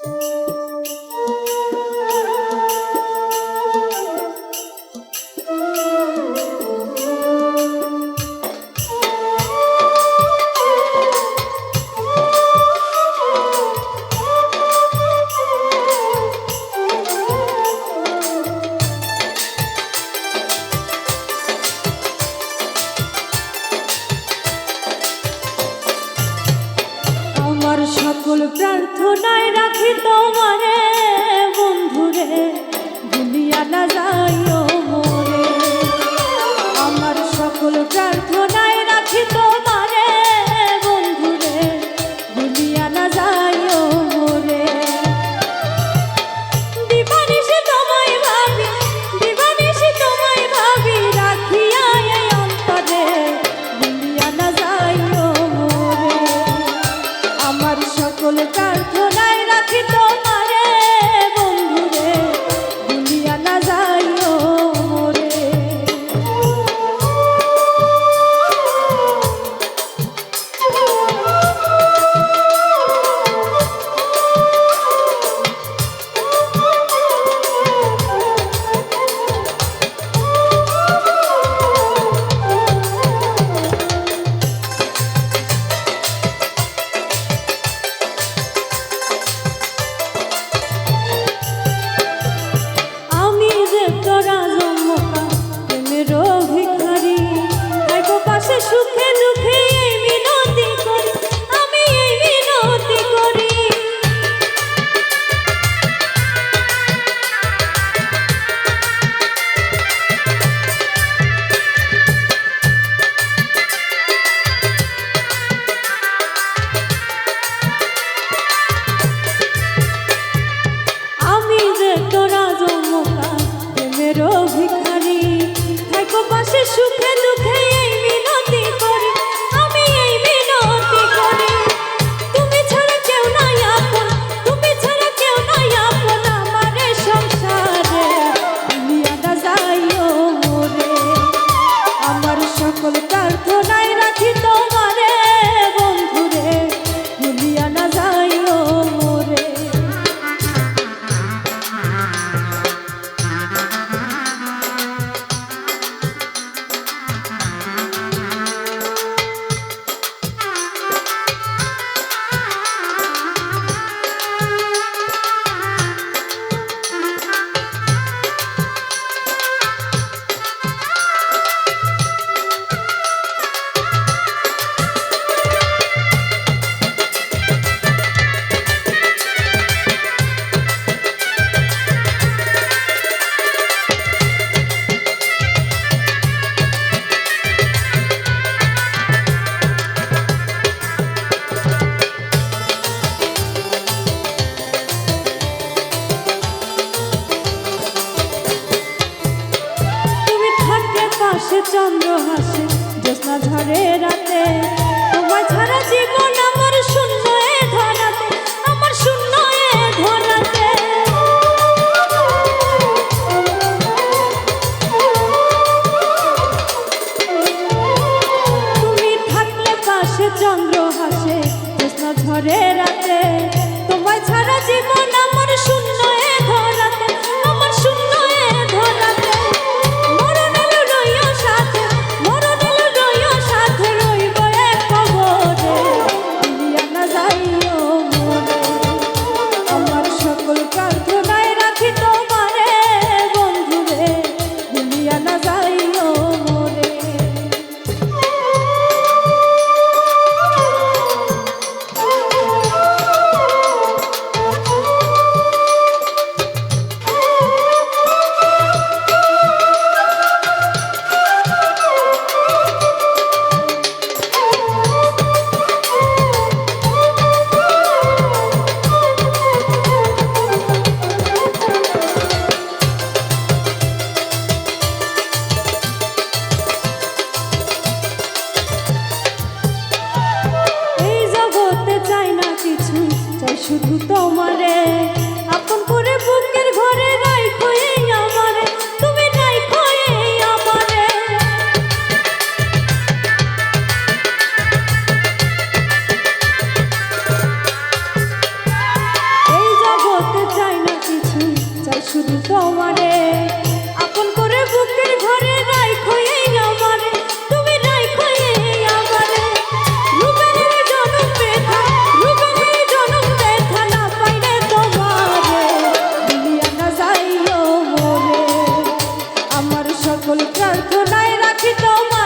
Música সকল প্রার্থনায় রাখি তোমারে বন্ধুরে ভুলিয়া না যা хочу জীবন সকল প্রার্থনায় রাখি তোমার